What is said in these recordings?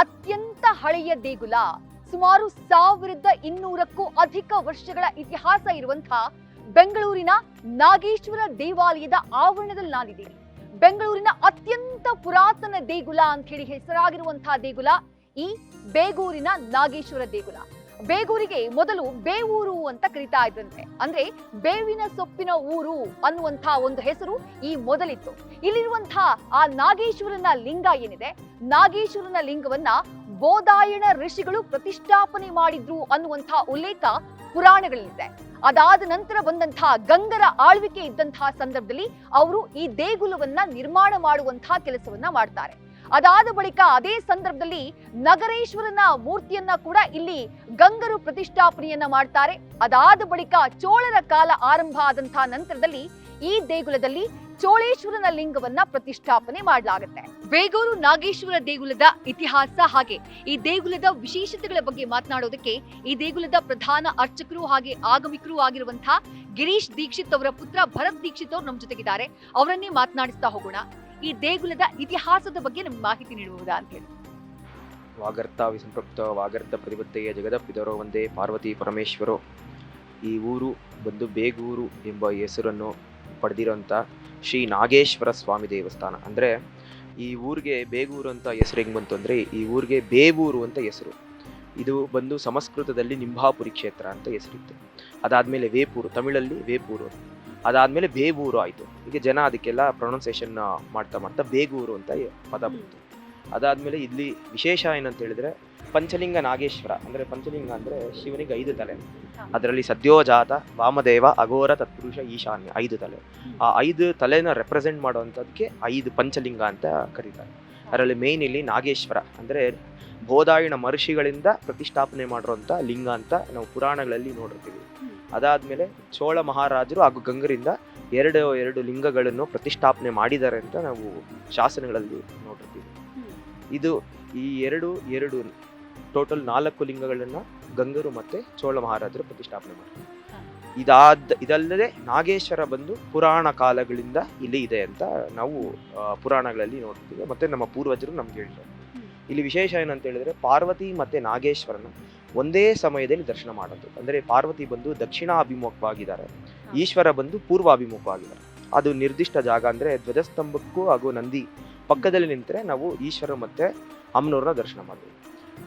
ಅತ್ಯಂತ ಹಳೆಯ ದೇಗುಲ. ಸುಮಾರು ಸಾವಿರದ ಇನ್ನೂರಕ್ಕೂ ಅಧಿಕ ವರ್ಷಗಳ ಇತಿಹಾಸ ಇರುವಂತಹ ಬೆಂಗಳೂರಿನ ನಾಗೇಶ್ವರ ದೇವಾಲಯದ ಆವರಣದಲ್ಲಿ ನಾನಿದ್ದೀನಿ ಬೆಂಗಳೂರಿನ ಅತ್ಯಂತ ಪುರಾತನ ದೇಗುಲ ಅಂತ ಹೇಳಿ ಹೆಸರಾಗಿರುವಂತಹ ದೇಗುಲ ಈ ಬೇಗೂರಿನ ನಾಗೇಶ್ವರ ದೇಗುಲ. ಬೇಗೂರಿಗೆ ಮೊದಲು ಬೇವೂರು ಅಂತ ಕರಿತಾ ಇದ್ದಂತೆ ಅಂದ್ರೆ ಬೇವಿನ ಸೊಪ್ಪಿನ ಊರು ಅನ್ನುವಂತಹ ಒಂದು ಹೆಸರು ಈ ಮೊದಲಿತ್ತು. ಇಲ್ಲಿರುವಂತಹ ಆ ನಾಗೇಶ್ವರನ ಲಿಂಗ ಏನಿದೆ? ನಾಗೇಶ್ವರನ ಲಿಂಗವನ್ನ ಬೋಧಾಯಣ ಋಷಿಗಳು ಪ್ರತಿಷ್ಠಾಪನೆ ಮಾಡಿದ್ರು ಅನ್ನುವಂತಹ ಉಲ್ಲೇಖ ಪುರಾಣಗಳಲ್ಲಿದೆ ಅದಾದ ನಂತರ ಬಂದಂತಹ ಗಂಗರ ಆಳ್ವಿಕೆ ಇದ್ದಂತಹ ಸಂದರ್ಭದಲ್ಲಿ ಅವರು ಈ ದೇಗುಲವನ್ನ ನಿರ್ಮಾಣ ಮಾಡುವಂತಹ ಕೆಲಸವನ್ನ ಮಾಡ್ತಾರೆ. ಅದಾದ ಬಳಿಕ ಅದೇ ಸಂದರ್ಭದಲ್ಲಿ ನಗರೇಶ್ವರನ ಮೂರ್ತಿಯನ್ನ ಕೂಡ ಇಲ್ಲಿ ಗಂಗರು ಪ್ರತಿಷ್ಠಾಪನೆಯನ್ನ ಮಾಡ್ತಾರೆ. ಅದಾದ ಬಳಿಕ ಚೋಳರ ಕಾಲ ಆರಂಭ ಆದಂತಹ ನಂತರದಲ್ಲಿ ಈ ದೇಗುಲದಲ್ಲಿ ಚೋಳೇಶ್ವರನ ಲಿಂಗವನ್ನ ಪ್ರತಿಷ್ಠಾಪನೆ ಮಾಡಲಾಗುತ್ತೆ. ಬೇಗೂರು ನಾಗೇಶ್ವರ ದೇಗುಲದ ಇತಿಹಾಸ ಹಾಗೆ ಈ ದೇಗುಲದ ವಿಶೇಷತೆಗಳ ಬಗ್ಗೆ ಮಾತನಾಡೋದಕ್ಕೆ ಈ ದೇಗುಲದ ಪ್ರಧಾನ ಅರ್ಚಕರು ಹಾಗೆ ಆಗಮಿಕರು ಆಗಿರುವಂತಹ ಗಿರೀಶ್ ದೀಕ್ಷಿತ್ ಅವರ ಪುತ್ರ ಭರತ್ ದೀಕ್ಷಿತ್ ಅವರು ನಮ್ಮ ಜೊತೆಗಿದ್ದಾರೆ. ಅವರನ್ನೇ ಮಾತನಾಡಿಸ್ತಾ ಹೋಗೋಣ. ಈ ದೇಗುಲದ ಇತಿಹಾಸದ ಬಗ್ಗೆ ನಮ್ಗೆ ಮಾಹಿತಿ ನೀಡಬಹುದಾ ಅಂತ ಹೇಳಿ. ವಾಗರ್ತ ವಿಸಂಪೃಕ್ತ ವಾಗರ್ತ ಪ್ರತಿಪತ್ತೆಯ ಜಗದ ಪಿತರೋ ಒಂದೇ ಪಾರ್ವತಿ ಪರಮೇಶ್ವರೋ. ಈ ಊರು ಬಂದು ಬೇಗೂರು ಎಂಬ ಹೆಸರನ್ನು ಪಡೆದಿರುವಂಥ ಶ್ರೀ ನಾಗೇಶ್ವರ ಸ್ವಾಮಿ ದೇವಸ್ಥಾನ. ಅಂದರೆ ಈ ಊರಿಗೆ ಬೇಗೂರು ಅಂತ ಹೆಸರು ಹೆಂಗೆ ಬಂತು ಅಂದರೆ ಈ ಊರಿಗೆ ಬೇಬೂರು ಅಂತ ಹೆಸರು. ಇದು ಬಂದು ಸಂಸ್ಕೃತದಲ್ಲಿ ನಿಂಬಾಪುರಿ ಕ್ಷೇತ್ರ ಅಂತ ಹೆಸರಿತ್ತು. ಅದಾದಮೇಲೆ ವೇಪೂರು, ತಮಿಳಲ್ಲಿ ವೇಪೂರು ಅದಾದಮೇಲೆ ಬೇಗೂರು ಆಯಿತು. ಈಗ ಜನ ಅದಕ್ಕೆಲ್ಲ ಪ್ರೊನೌನ್ಸೇಷನ್ ಮಾಡ್ತಾ ಮಾಡ್ತಾ ಬೇಗೂರು ಅಂತ ಪದ ಬಂತು. ಅದಾದಮೇಲೆ ಇಲ್ಲಿ ವಿಶೇಷ ಏನಂತ ಹೇಳಿದ್ರೆ ಪಂಚಲಿಂಗ ನಾಗೇಶ್ವರ ಅಂದರೆ ಪಂಚಲಿಂಗ ಅಂದರೆ ಶಿವನಿಗೆ ಐದು ತಲೆ. ಅದರಲ್ಲಿ ಸದ್ಯೋಜಾತ ವಾಮದೇವ ಅಘೋರ ತತ್ಪುರುಷ ಈಶಾನ್ಯ ಐದು ತಲೆ. ಆ ಐದು ತಲೆನ ರೆಪ್ರೆಸೆಂಟ್ ಮಾಡುವಂಥದ್ದಕ್ಕೆ ಐದು ಪಂಚಲಿಂಗ ಅಂತ ಕರೀತಾರೆ. ಅದರಲ್ಲಿ ಮೇಯ್ನ್ ಇಲ್ಲಿ ನಾಗೇಶ್ವರ ಅಂದರೆ ಬೋಧಾಯಣ ಮಹರ್ಷಿಗಳಿಂದ ಪ್ರತಿಷ್ಠಾಪನೆ ಮಾಡಿರುವಂಥ ಲಿಂಗ ಅಂತ ನಾವು ಪುರಾಣಗಳಲ್ಲಿ ನೋಡಿರ್ತೀವಿ. ಅದಾದಮೇಲೆ ಚೋಳ ಮಹಾರಾಜರು ಹಾಗೂ ಗಂಗರಿಂದ ಎರಡು ಎರಡು ಲಿಂಗಗಳನ್ನು ಪ್ರತಿಷ್ಠಾಪನೆ ಮಾಡಿದ್ದಾರೆ ಅಂತ ನಾವು ಶಾಸನಗಳಲ್ಲಿ ನೋಡಿರ್ತೀವಿ. ಇದು ಈ ಎರಡು ಎರಡು ಟೋಟಲ್ ನಾಲ್ಕು ಲಿಂಗಗಳನ್ನು ಗಂಗರು ಮತ್ತೆ ಚೋಳ ಮಹಾರಾಜರು ಪ್ರತಿಷ್ಠಾಪನೆ ಮಾಡ್ತಾರೆ. ಇದಾದ ಇದಲ್ಲದೆ ನಾಗೇಶ್ವರ ಬಂದು ಪುರಾಣ ಕಾಲಗಳಿಂದ ಇಲ್ಲಿ ಇದೆ ಅಂತ ನಾವು ಪುರಾಣಗಳಲ್ಲಿ ನೋಡ್ತೀವಿ ಮತ್ತೆ ನಮ್ಮ ಪೂರ್ವಜರು ನಮ್ಗೆ ಹೇಳಿದ್ದಾರೆ. ಇಲ್ಲಿ ವಿಶೇಷ ಏನಂತ ಹೇಳಿದ್ರೆ ಪಾರ್ವತಿ ಮತ್ತೆ ನಾಗೇಶ್ವರನ ಒಂದೇ ಸಮಯದಲ್ಲಿ ದರ್ಶನ ಮಾಡೋದು. ಅಂದ್ರೆ ಪಾರ್ವತಿ ಬಂದು ದಕ್ಷಿಣಾಭಿಮುಖವಾಗಿದ್ದಾರೆ. ಈಶ್ವರ ಬಂದು ಪೂರ್ವಾಭಿಮುಖವಾಗಿದ್ದಾರೆ. ಅದು ನಿರ್ದಿಷ್ಟ ಜಾಗ ಅಂದ್ರೆ ಧ್ವಜಸ್ತಂಭಕ್ಕೂ ಹಾಗೂ ನಂದಿ ಪಕ್ಕದಲ್ಲಿ ನಿಂತರೆ ನಾವು ಈಶ್ವರ ಮತ್ತೆ ಅಮ್ಮನವ್ರನ್ನ ದರ್ಶನ ಮಾಡ್ಬೋದು.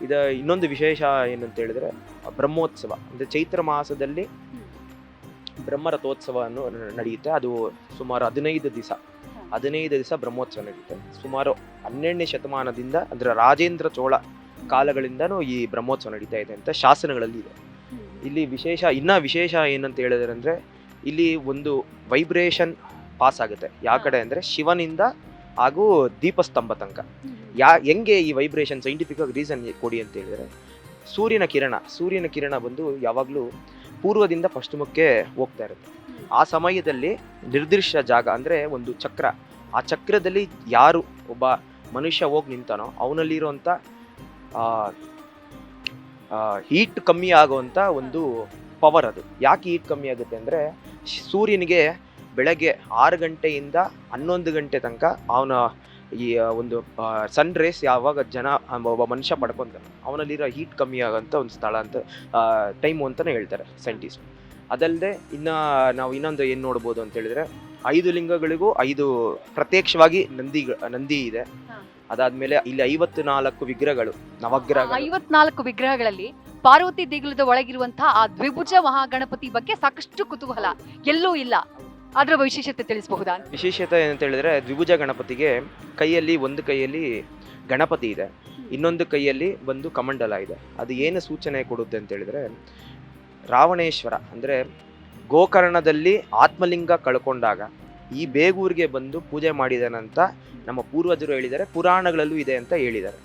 ಇದು ಇನ್ನೊಂದು ವಿಶೇಷ ಏನಂತ ಹೇಳಿದ್ರೆ ಬ್ರಹ್ಮೋತ್ಸವ ಅಂದ್ರೆ ಚೈತ್ರ ಮಾಸದಲ್ಲಿ ಬ್ರಹ್ಮರಥೋತ್ಸವ ಅನ್ನು ನಡೆಯುತ್ತೆ. ಅದು ಸುಮಾರು ಹದಿನೈದು ದಿವಸ. ಹದಿನೈದು ದಿವಸ ಬ್ರಹ್ಮೋತ್ಸವ ನಡೆಯುತ್ತೆ ಸುಮಾರು ಹನ್ನೆರಡನೇ ಶತಮಾನದಿಂದ ಅಂದ್ರೆ ರಾಜೇಂದ್ರ ಚೋಳ ಕಾಲಗಳಿಂದನೂ ಈ ಬ್ರಹ್ಮೋತ್ಸವ ನಡೀತಾ ಇದೆ ಅಂತ ಶಾಸನಗಳಲ್ಲಿ ಇದೆ. ಇಲ್ಲಿ ವಿಶೇಷ ಇನ್ನ ವಿಶೇಷ ಏನಂತ ಹೇಳಿದ್ರೆ ಅಂದ್ರೆ ಇಲ್ಲಿ ಒಂದು ವೈಬ್ರೇಷನ್ ಪಾಸ್ ಆಗುತ್ತೆ. ಯಾವ ಕಡೆ ಅಂದ್ರೆ ಶಿವನಿಂದ ಹಾಗೂ ದೀಪಸ್ತಂಭ ತನಕ. ಯಾ ಹೆಂಗೆ ಈ ವೈಬ್ರೇಷನ್ ಸೈಂಟಿಫಿಕ್ ಆಗಿ ರೀಸನ್ ಕೊಡಿ ಅಂತ ಹೇಳಿದ್ರೆ ಸೂರ್ಯನ ಕಿರಣ ಸೂರ್ಯನ ಕಿರಣ ಬಂದು ಯಾವಾಗಲೂ ಪೂರ್ವದಿಂದ ಪಶ್ಚಿಮಕ್ಕೆ ಹೋಗ್ತಾ ಇರುತ್ತೆ. ಆ ಸಮಯದಲ್ಲಿ ನಿರ್ದಿಷ್ಟ ಜಾಗ ಅಂದರೆ ಒಂದು ಚಕ್ರ. ಆ ಚಕ್ರದಲ್ಲಿ ಯಾರು ಒಬ್ಬ ಮನುಷ್ಯ ಹೋಗಿ ನಿಂತಾನೋ ಅವನಲ್ಲಿರುವಂಥ ಹೀಟ್ ಕಮ್ಮಿ ಆಗುವಂಥ ಒಂದು ಪವರ್ ಅದು. ಯಾಕೆ ಹೀಟ್ ಕಮ್ಮಿ ಆಗುತ್ತೆ ಅಂದರೆ, ಸೂರ್ಯನಿಗೆ ಬೆಳಗ್ಗೆ ಆರು ಗಂಟೆಯಿಂದ ಹನ್ನೊಂದು ಗಂಟೆ ತನಕ ಅವನ ಈ ಒಂದು ಸನ್ ರೇಸ್ ಯಾವಾಗ ಜನ ಒಬ್ಬ ಮನುಷ್ಯ ಪಡ್ಕೊತಾನೆ ಅವನಲ್ಲಿರೋ ಹೀಟ್ ಕಮ್ಮಿ ಆಗೋಂಥ ಒಂದು ಸ್ಥಳ ಅಂತ ಟೈಮು ಅಂತಲೇ ಹೇಳ್ತಾರೆ ಸೈಂಟಿಸ್ಟ್ ಅದಲ್ಲದೆ ಇನ್ನ ನಾವು ಇನ್ನೊಂದು ಏನು ನೋಡ್ಬೋದು ಅಂತ ಹೇಳಿದ್ರೆ ಐದು ಲಿಂಗಗಳಿಗೂ ಐದು ಪ್ರತ್ಯಕ್ಷವಾಗಿ ನಂದಿ ನಂದಿ ಇದೆ. ಅದಾದ್ಮೇಲೆ ಇಲ್ಲಿ ಐವತ್ತು ನಾಲ್ಕು ವಿಗ್ರಹಗಳು ನವಗ್ರಹ ಐವತ್ನಾಲ್ಕು ವಿಗ್ರಹಗಳಲ್ಲಿ ಪಾರ್ವತಿ ದಿಗ್ಲದ ಒಳಗಿರುವಂತಹ ಆ ದ್ವಿಭುಜ ಮಹಾಗಣಪತಿ ಬಗ್ಗೆ ಸಾಕಷ್ಟು ಕುತೂಹಲ. ಎಲ್ಲೂ ಇಲ್ಲ. ಅದರ ವಿಶೇಷತೆ ತಿಳಿಸಬಹುದಾ? ವಿಶೇಷತೆ ಏನಂತ ಹೇಳಿದ್ರೆ ದ್ವಿಭುಜ ಗಣಪತಿಗೆ ಕೈಯಲ್ಲಿ ಒಂದು ಕೈಯಲ್ಲಿ ಗಣಪತಿ ಇದೆ. ಇನ್ನೊಂದು ಕೈಯಲ್ಲಿ ಒಂದು ಕಮಂಡಲ ಇದೆ. ಅದು ಏನು ಸೂಚನೆ ಕೊಡುತ್ತೆ ಅಂತ ಹೇಳಿದ್ರೆ ರಾವಣೇಶ್ವರ ಅಂದರೆ ಗೋಕರ್ಣದಲ್ಲಿ ಆತ್ಮಲಿಂಗ ಕಳ್ಕೊಂಡಾಗ ಈ ಬೇಗೂರಿಗೆ ಬಂದು ಪೂಜೆ ಮಾಡಿದನಂತ ನಮ್ಮ ಪೂರ್ವಜರು ಹೇಳಿದ್ದಾರೆ ಪುರಾಣಗಳಲ್ಲೂ ಇದೆ ಅಂತ ಹೇಳಿದ್ದಾರೆ.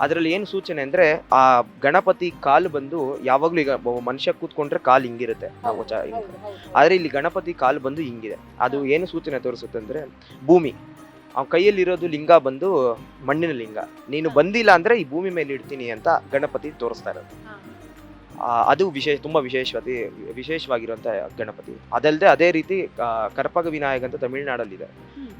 ಅದರಲ್ಲಿ ಏನು ಸೂಚನೆ ಅಂದರೆ ಆ ಗಣಪತಿ ಕಾಲು ಬಂದು ಯಾವಾಗಲೂ ಈಗ ಮನುಷ್ಯ ಕೂತ್ಕೊಂಡ್ರೆ ಕಾಲು ಹಿಂಗಿರುತ್ತೆ. ನಾವು ಚ-. ಆದ್ರೆ ಇಲ್ಲಿ ಗಣಪತಿ ಕಾಲು ಬಂದು ಹಿಂಗಿದೆ. ಅದು ಏನು ಸೂಚನೆ ತೋರಿಸುತ್ತೆ ಅಂದ್ರೆ ಭೂಮಿ. ಆ ಕೈಯಲ್ಲಿರೋದು ಲಿಂಗ ಬಂದು ಮಣ್ಣಿನ ಲಿಂಗ. ನೀನು ಬಂದಿಲ್ಲ ಅಂದ್ರೆ ಈ ಭೂಮಿ ಮೇಲೆ ಇಡ್ತೀನಿ ಅಂತ ಗಣಪತಿ ತೋರಿಸ್ತಾ ಇರೋದು. ಅದು ವಿಶೇಷ, ತುಂಬಾ ವಿಶೇಷವಾಗಿ, ವಿಶೇಷವಾಗಿರುವಂತ ಗಣಪತಿ. ಅದಲ್ಲದೆ ಅದೇ ರೀತಿ ಕರಪಗ ವಿನಾಯಕ ಅಂತ ತಮಿಳ್ನಾಡಲ್ಲಿದೆ.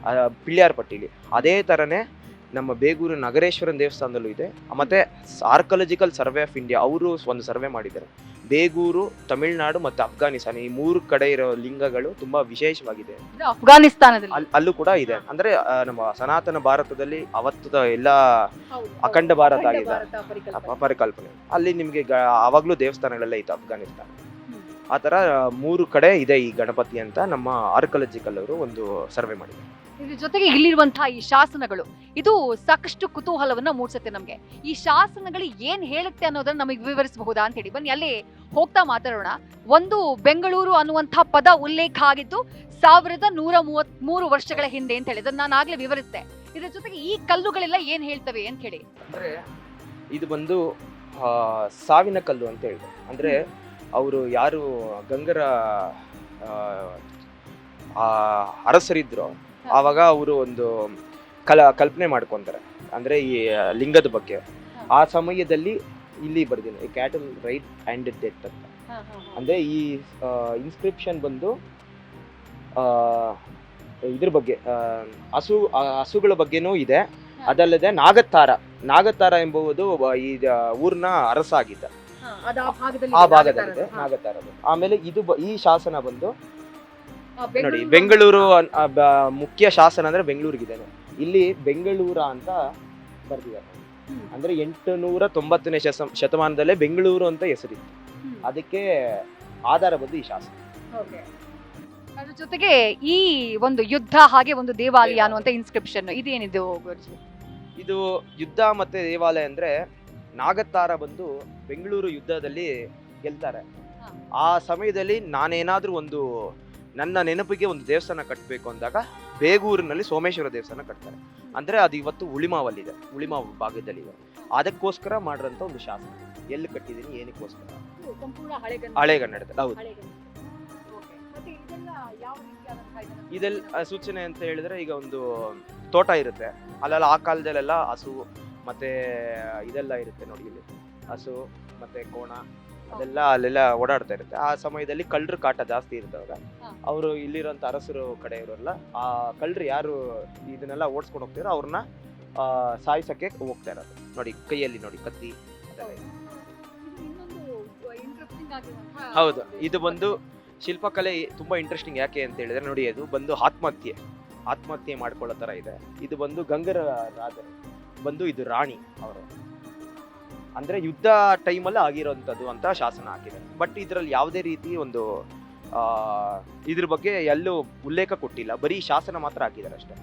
ಇದೆ ಪಿಳ್ಯಾರ್ ಪಟ್ಟಿಲಿ ಅದೇ ತರನೇ ನಮ್ಮ ಬೇಗೂರು ನಗರೇಶ್ವರನ ದೇವಸ್ಥಾನದಲ್ಲೂ ಇದೆ. ಮತ್ತೆ ಆರ್ಕಲಜಿಕಲ್ ಸರ್ವೆ ಆಫ್ ಇಂಡಿಯಾ ಅವರು ಒಂದು ಸರ್ವೆ ಮಾಡಿದ್ದಾರೆ. ಬೇಗೂರು ತಮಿಳುನಾಡು ಮತ್ತು ಅಫ್ಘಾನಿಸ್ತಾನ ಈ ಮೂರು ಕಡೆ ಇರೋ ಲಿಂಗಗಳು ತುಂಬಾ ವಿಶೇಷವಾಗಿದೆ ಇದು ಅಫ್ಘಾನಿಸ್ತಾನದಲ್ಲಿ ಅಲ್- ಅಲ್ಲೂ ಕೂಡ ಇದೆ. ಅಂದ್ರೆ ಆ, ನಮ್ಮ ಸನಾತನ ಭಾರತದಲ್ಲಿ ಅವತ್ತದ ಎಲ್ಲ ಅಖಂಡ ಭಾರತ ಆಗಿದೆ ಅಪ- ಪರಿಕಲ್ಪನೆ. ಅಲ್ಲಿ ನಿಮಗೆ ಗ ಆವಾಗಲೂ ದೇವಸ್ಥಾನಗಳೆಲ್ಲ ಇತ್ತು ಅಫ್ಘಾನಿಸ್ತಾನ ಆ ಥರ ಮೂರು ಕಡೆ ಇದೆ ಈ ಗಣಪತಿ ಅಂತ ನಮ್ಮ ಆರ್ಕಲಜಿಕಲ್ ಅವರು ಒಂದು ಸರ್ವೆ ಮಾಡಿದ್ದಾರೆ. ಇದ್ರ ಜೊತೆಗೆ ಇಲ್ಲಿರುವಂತಹ ಈ ಶಾಸನಗಳು, ಇದು ಸಾಕಷ್ಟು ಕುತೂಹಲವನ್ನ ಮೂಡಿಸುತ್ತೆ ನಮ್ಗೆ. ಈ ಶಾಸನಗಳು ಏನ್ ಹೇಳುತ್ತೆ ಅನ್ನೋದನ್ನ ನಮಗೆ ವಿವರಿಸಬಹುದಾ ಅಂತ ಹೇಳಿ. ಬನ್ನಿ, ಅಲ್ಲಿ ಹೋಗ್ತಾ ಮಾತಾಡೋಣ. ಒಂದು ಬೆಂಗಳೂರು ಅನ್ನುವಂತಹ ಪದ ಉಲ್ಲೇಖ ಆಗಿದ್ದು ಸಾವಿರದ ನೂರ ಮೂವತ್ ಮೂರು ವರ್ಷಗಳ ಹಿಂದೆ ಅಂತ ಹೇಳಿ. ನಾನು ಆಗ್ಲೇ ವಿವರಿಸಿದೆ. ಇದ್ರ ಜೊತೆಗೆ ಈ ಕಲ್ಲುಗಳೆಲ್ಲ ಏನ್ ಹೇಳ್ತವೆ ಅಂತ ಹೇಳಿ. ಅಂದ್ರೆ ಇದು ಬಂದು ಸಾವಿನ ಕಲ್ಲು ಅಂತ ಹೇಳಿದೆ. ಅಂದ್ರೆ ಅವರು ಯಾರು ಗಂಗರ ಅರಸರಿದ್ರು ಆವಾಗ ಅವರು ಒಂದು ಕಲ ಕಲ್ಪನೆ ಮಾಡ್ಕೊಂತಾರೆ. ಅಂದ್ರೆ ಈ ಲಿಂಗದ ಬಗ್ಗೆ. ಆ ಸಮಯದಲ್ಲಿ ಇಲ್ಲಿ ಬರ್ದಿನಿ ಕ್ಯಾಟಲ್ ರೈಟ್ ಆ್ಯಂಡ್ ಡೆತ್ ಅಂತ. ಅಂದ್ರೆ ಈ ಇನ್ಸ್ಕ್ರಿಪ್ಷನ್ ಬಂದು ಆ, ಇದ್ರ ಬಗ್ಗೆ ಹಸು ಹಸುಗಳ ಬಗ್ಗೆನೂ ಇದೆ. ಅದಲ್ಲದೆ ನಾಗತಾರ ನಾಗತಾರ ಎಂಬುವುದು ಈ ಊರಿನ ಅರಸ ಆಗಿದ್ದ ಆ ಭಾಗದಲ್ಲಿ ನಾಗತಾರ ಆಮೇಲೆ ಇದು ಈ ಶಾಸನ ಬಂದು ನೋಡಿ ಬೆಂಗಳೂರು ಅನ್- ಆ, ಬ- ಮುಖ್ಯ ಶಾಸನ ಅಂದ್ರೆ ಬೆಂಗಳೂರಿಗಿದೆ ಇಲ್ಲಿ ಬೆಂಗಳೂರ ಅಂತ ಬರ್ದಿದ್ದಾರೆ. ಅಂದ್ರೆ ಎಂಟುನೂರ ತೊಂಬತ್ತನೇ ಶತ ಶತಮಾನದಲ್ಲೇ ಬೆಂಗಳೂರು ಅಂತ ಹೆಸರಿತ್ತು. ಅದಕ್ಕೆ ಆಧಾರ ಬಂದು ಈ ಶಾಸನ. ಅದ್ರ ಜೊತೆಗೆ ಈ ಒಂದು ಯುದ್ಧ ಹಾಗೆ ಒಂದು ದೇವಾಲಯ ಅನ್ನುವಂತ ಇನ್ಸ್ಕ್ರಿಪ್ಷನ್ ಇದೇನಿದೆ ಗುರುಜಿ? ಇದು ಯುದ್ಧ ಮತ್ತೆ ದೇವಾಲಯ ಅಂದ್ರೆ ನಾಗತ್ತಾರ ಬಂದು ಬೆಂಗಳೂರು ಯುದ್ಧದಲ್ಲಿ ಗೆಲ್ತಾರೆ. ಹಾ. ಆ ಸಮಯದಲ್ಲಿ ನಾನೇನಾದ್ರೂ ಒಂದು ನನ್ನ ನೆನಪಿಗೆ ಒಂದು ದೇವಸ್ಥಾನ ಕಟ್ಟಬೇಕು ಅಂದಾಗ ಬೇಗೂರಿನಲ್ಲಿ ಸೋಮೇಶ್ವರ ದೇವಸ್ಥಾನ ಕಟ್ತಾರೆ. ಅಂದರೆ ಅದು ಇವತ್ತು ಉಳಿಮಾವಲ್ಲಿದೆ ಭಾಗದಲ್ಲಿ ಭಾಗದಲ್ಲಿದೆ. ಅದಕ್ಕೋಸ್ಕರ ಮಾಡಿರೋಂಥ ಒಂದು ಶಾಸನ. ಎಲ್ಲಿ ಕಟ್ಟಿದ್ದೀನಿ ಏನಕ್ಕೋಸ್ಕರ? ಹಳೆಗನ್ನಡದಲ್ಲಿ ಹೌದು. ಇದೆಲ್ಲ ಸೂಚನೆ ಅಂತ ಹೇಳಿದ್ರೆ ಈಗ ಒಂದು ತೋಟ ಇರುತ್ತೆ. ಅಲ್ಲೆಲ್ಲ ಆ ಕಾಲದಲ್ಲೆಲ್ಲ ಹಸು ಮತ್ತೆ ಇದೆಲ್ಲ ಇರುತ್ತೆ ನೋಡಿ ಇಲ್ಲಿ. ಹಸು ಮತ್ತೆ ಕೋಣ. ಅದೆಲ್ಲ ಅಲ್ಲೆಲ್ಲ ಓಡಾಡ್ತಾ ಇರುತ್ತೆ. ಆ ಸಮಯದಲ್ಲಿ ಕಳ್ಳರು ಕಾಟ ಜಾಸ್ತಿ ಇರ್ತವಾಗ ಅವರು ಇಲ್ಲಿರೋಂಥ ಅರಸರು ಕಡೆ ಇರೋಲ್ಲ ಆ ಕಳ್ಳರು ಯಾರು ಇದನ್ನೆಲ್ಲ ಓಡಿಸ್ಕೊಂಡು ಹೋಗ್ತಾರೋ ಅವ್ರನ್ನ ಸಾಯಿಸಕ್ಕೆ ಹೋಗ್ತಾ ಇರೋದು. ನೋಡಿ ಕೈಯಲ್ಲಿ ನೋಡಿ ಕತ್ತಿ. ಹೌದು. ಇದು ಬಂದು ಶಿಲ್ಪಕಲೆ ತುಂಬಾ ಇಂಟ್ರೆಸ್ಟಿಂಗ್ ಯಾಕೆ ಅಂತ ಹೇಳಿದ್ರೆ ನೋಡಿ ಅದು ಬಂದು ಆತ್ಮಹತ್ಯೆ. ಆತ್ಮಹತ್ಯೆ ಮಾಡ್ಕೊಳ್ಳೋ ತರ ಇದೆ. ಇದು ಬಂದು ಗಂಗರ ರಾಜ ಬಂದು ಇದು ರಾಣಿ ಅವರು. ಅಂದ್ರೆ ಯುದ್ಧ ಟೈಮಲ್ಲಿ ಆಗಿರೋಂಥದ್ದು ಅಂತ ಶಾಸನ ಹಾಕಿದೆ. ಬಟ್ ಇದರಲ್ಲಿ ಯಾವುದೇ ರೀತಿ ಒಂದು ಇದ್ರ ಬಗ್ಗೆ ಎಲ್ಲೂ ಉಲ್ಲೇಖ ಕೊಟ್ಟಿಲ್ಲ. ಬರೀ ಶಾಸನ ಮಾತ್ರ ಹಾಕಿದ್ದಾರೆ ಅಷ್ಟೇ.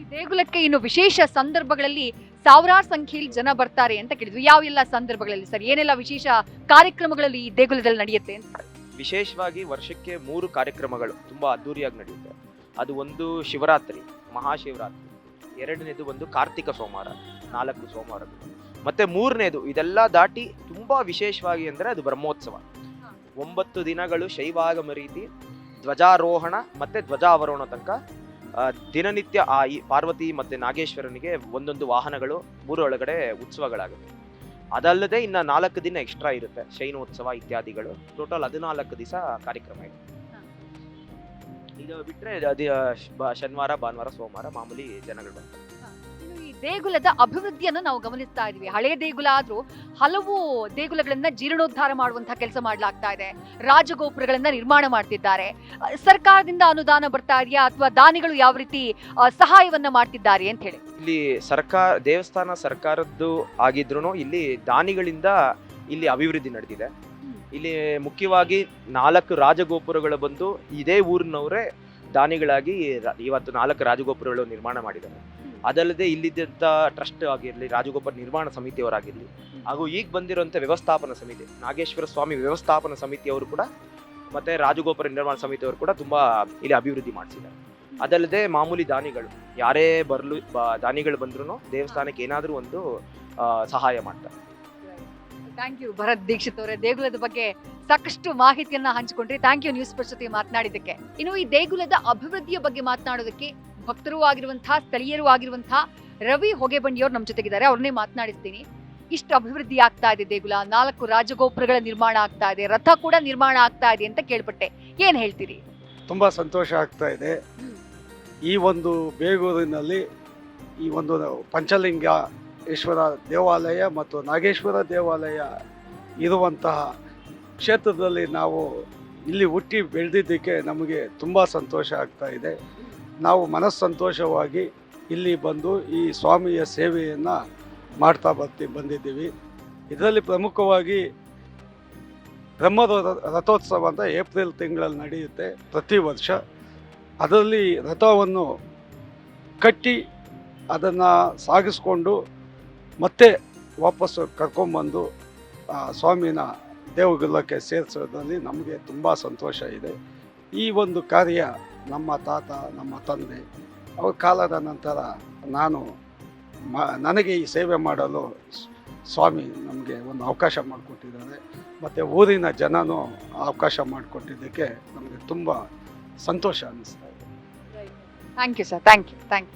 ಈ ದೇಗುಲಕ್ಕೆ ಇನ್ನು ವಿಶೇಷ ಸಂದರ್ಭಗಳಲ್ಲಿ ಸಾವಿರಾರು ಸಂಖ್ಯೆಯಲ್ಲಿ ಜನ ಬರ್ತಾರೆ ಅಂತ ಕೇಳಿದ್ವಿ. ಯಾವ ಎಲ್ಲ ಸಂದರ್ಭಗಳಲ್ಲಿ ಸರ್? ಏನೆಲ್ಲ ವಿಶೇಷ ಕಾರ್ಯಕ್ರಮಗಳಲ್ಲಿ ಈ ದೇಗುಲದಲ್ಲಿ ನಡೆಯುತ್ತೆ ಅಂತ? ವಿಶೇಷವಾಗಿ ವರ್ಷಕ್ಕೆ ಮೂರು ಕಾರ್ಯಕ್ರಮಗಳು ತುಂಬಾ ಅದ್ದೂರಿಯಾಗಿ ನಡೆಯುತ್ತೆ. ಅದು ಒಂದು ಶಿವರಾತ್ರಿ ಮಹಾಶಿವರಾತ್ರಿ ಎರಡನೇದು ಒಂದು ಕಾರ್ತಿಕ ಸೋಮವಾರ ನಾಲ್ಕು ಸೋಮವಾರಗಳು ಮತ್ತೆ ಮೂರನೇದು, ಇದೆಲ್ಲ ದಾಟಿ ತುಂಬಾ ವಿಶೇಷವಾಗಿ ಅಂದ್ರೆ ಅದು ಬ್ರಹ್ಮೋತ್ಸವ. ಒಂಬತ್ತು ದಿನಗಳು ಶೈವಾಗಮ ರೀತಿ, ಧ್ವಜಾರೋಹಣ ಮತ್ತೆ ಧ್ವಜಾವರೋಹಣ ತನಕ ದಿನನಿತ್ಯ ಆ ಈ ಪಾರ್ವತಿ ಮತ್ತೆ ನಾಗೇಶ್ವರನಿಗೆ ಒಂದೊಂದು ವಾಹನಗಳು ಮೂರೊಳಗಡೆ ಉತ್ಸವಗಳಾಗುತ್ತೆ. ಅದಲ್ಲದೆ ಇನ್ನ ನಾಲ್ಕು ದಿನ ಎಕ್ಸ್ಟ್ರಾ ಇರುತ್ತೆ, ಶೈನೋತ್ಸವ ಇತ್ಯಾದಿಗಳು. ಟೋಟಲ್ ಹದಿನಾಲ್ಕು ದಿವಸ ಕಾರ್ಯಕ್ರಮ ಇದೆ. ಇದು ಬಿಟ್ರೆ ಅದೇ ಬ- ಶನಿವಾರ, ಭಾನುವಾರ, ಸೋಮವಾರ ಮಾಮೂಲಿ ಜನಗಳು ಬರ್ತಾರೆ. ದೇಗುಲದ ಅಭಿವೃದ್ಧಿಯನ್ನು ನಾವು ಗಮನಿಸ್ತಾ ಇದೀವಿ ಹಳೆಯ ದೇಗುಲ ಆದ್ರೂ ಹಲವು ದೇಗುಲಗಳನ್ನ ಜೀರ್ಣೋದ್ಧಾರ ಮಾಡುವಂತಹ ಕೆಲಸ ಮಾಡಲಾಗ್ತಾ ಇದೆ. ರಾಜಗೋಪುರಗಳನ್ನ ನಿರ್ಮಾಣ ಮಾಡ್ತಿದ್ದಾರೆ. ಸರ್ಕಾರದಿಂದ ಅನುದಾನ ಬರ್ತಾ ಇದೆಯಾ? ಅಥವಾ ದಾನಿಗಳು ಯಾವ ರೀತಿ ಸಹಾಯವನ್ನ ಮಾಡ್ತಿದ್ದಾರೆ ಅಂತ ಹೇಳಿ. ಇಲ್ಲಿ ಸರ್ಕಾರ ದೇವಸ್ಥಾನ ಸರ್ಕಾರದ್ದು ಆಗಿದ್ರು ಇಲ್ಲಿ ದಾನಿಗಳಿಂದ ಇಲ್ಲಿ ಅಭಿವೃದ್ಧಿ ನಡೆದಿದೆ. ಇಲ್ಲಿ ಮುಖ್ಯವಾಗಿ ನಾಲ್ಕು ರಾಜಗೋಪುರಗಳು ಬಂದು ಇದೇ ಊರಿನವರೇ ದಾನಿಗಳಾಗಿ ಇವತ್ತು ನಾಲ್ಕು ರಾಜಗೋಪುರಗಳು ನಿರ್ಮಾಣ ಮಾಡಿದ್ದಾರೆ. ಅದಲ್ಲದೆ ಇಲ್ಲಿದ್ದಂಥ ಟ್ರಸ್ಟ್ ಆಗಿರಲಿ ರಾಜಗೋಪುರ ನಿರ್ಮಾಣ ಸಮಿತಿಯವರಾಗಿರಲಿ ಹಾಗೂ ಈಗ ಬಂದಿರುವಂಥ ವ್ಯವಸ್ಥಾಪನಾ ಸಮಿತಿ ನಾಗೇಶ್ವರ ಸ್ವಾಮಿ ವ್ಯವಸ್ಥಾಪನಾ ಸಮಿತಿಯವರು ಕೂಡ ಮತ್ತು ರಾಜಗೋಪುರ ನಿರ್ಮಾಣ ಸಮಿತಿಯವರು ಕೂಡ ತುಂಬ ಇಲ್ಲಿ ಅಭಿವೃದ್ಧಿ ಮಾಡಿಸಿದ್ದಾರೆ. ಅದಲ್ಲದೆ ಮಾಮೂಲಿ ದಾನಿಗಳು ಯಾರೇ ಬರಲು ದಾನಿಗಳು ಬಂದ್ರು ದೇವಸ್ಥಾನಕ್ಕೆ ಏನಾದರೂ ಒಂದು ಸಹಾಯ ಮಾಡ್ತಾರೆ. ಥ್ಯಾಂಕ್ ಯು ಭರತ್ ದೀಕ್ಷಿತ್ ಅವರೇ. ದೇಗುಲದ ಬಗ್ಗೆ ಸಾಕಷ್ಟು ಮಾಹಿತಿಯನ್ನ ಹಂಚಿಕೊಂಡ್ರಿ. ಥ್ಯಾಂಕ್ ಯು ನ್ಯೂಸ್ ಜೊತೆ ಮಾತನಾಡಿದ್ದಕ್ಕೆ. ಇನ್ನು ಈ ದೇಗುಲದ ಅಭಿವೃದ್ಧಿಯ ಬಗ್ಗೆ ಮಾತನಾಡೋದಕ್ಕೆ ಭಕ್ತರು ಆಗಿರುವಂತಹ, ಸ್ಥಳೀಯರು ಆಗಿರುವಂತಹ ರವಿ ಹೊಗೆಬಂಡಿಯವರು ನಮ್ಮ ಜೊತೆಗಿದ್ದಾರೆ. ಅವ್ರನ್ನೇ ಮಾತನಾಡಿಸ್ತೀನಿ. ಇಷ್ಟು ಅಭಿವೃದ್ಧಿ ಆಗ್ತಾ ಇದೆ ದೇಗುಲ. ನಾಲ್ಕು ರಾಜಗೋಪುರಗಳ ನಿರ್ಮಾಣ ಆಗ್ತಾ ಇದೆ. ರಥ ಕೂಡ ನಿರ್ಮಾಣ ಆಗ್ತಾ ಇದೆ ಅಂತ ಕೇಳ್ಪಟ್ಟೆ. ಏನ್ ಹೇಳ್ತೀರಿ? ತುಂಬಾ ಸಂತೋಷ ಆಗ್ತಾ ಇದೆ. ಈ ಒಂದು ಬೇಗೂರಿನಲ್ಲಿ ಈ ಒಂದು ಪಂಚಲಿಂಗ ಈಶ್ವರ ದೇವಾಲಯ ಮತ್ತು ನಾಗೇಶ್ವರ ದೇವಾಲಯ ಇರುವಂತಹ ಕ್ಷೇತ್ರದಲ್ಲಿ ನಾವು ಇಲ್ಲಿ ಹುಟ್ಟಿ ಬೆಳೆದಿದ್ದಕ್ಕೆ ನಮಗೆ ತುಂಬ ಸಂತೋಷ ಆಗ್ತಾ ಇದೆ. ನಾವು ಮನಸ್ಸಂತೋಷವಾಗಿ ಇಲ್ಲಿ ಬಂದು ಈ ಸ್ವಾಮಿಯ ಸೇವೆಯನ್ನು ಮಾಡ್ತಾ ಬರ್ತಿ ಬಂದಿದ್ದೀವಿ. ಇದರಲ್ಲಿ ಪ್ರಮುಖವಾಗಿ ಬ್ರಹ್ಮದ ರಥೋತ್ಸವ ಅಂತ ಏಪ್ರಿಲ್ ತಿಂಗಳಲ್ಲಿ ನಡೆಯುತ್ತೆ ಪ್ರತಿ ವರ್ಷ. ಅದರಲ್ಲಿ ರಥವನ್ನು ಕಟ್ಟಿ ಅದನ್ನು ಸಾಗಿಸ್ಕೊಂಡು ಮತ್ತೆ ವಾಪಸ್ಸು ಕರ್ಕೊಂಬಂದು ಸ್ವಾಮಿನ ದೇವಗುಲಕ್ಕೆ ಸೇರಿಸೋದ್ರಲ್ಲಿ ನಮಗೆ ತುಂಬ ಸಂತೋಷ ಇದೆ. ಈ ಒಂದು ಕಾರ್ಯ ನಮ್ಮ ತಾತ, ನಮ್ಮ ತಂದೆ, ಅವ್ರ ಕಾಲದ ನಂತರ ನಾನು ಮ, ನನಗೆ ಈ ಸೇವೆ ಮಾಡಲು ಸ್ವಾಮಿ ನಮಗೆ ಒಂದು ಅವಕಾಶ ಮಾಡಿಕೊಟ್ಟಿದ್ದಾರೆ. ಮತ್ತು ಊರಿನ ಜನನೂ ಅವಕಾಶ ಮಾಡಿಕೊಟ್ಟಿದ್ದಕ್ಕೆ ನಮಗೆ ತುಂಬ ಸಂತೋಷ ಅನ್ನಿಸ್ತಾ ಇದೆ. Thank you sir thank you thank you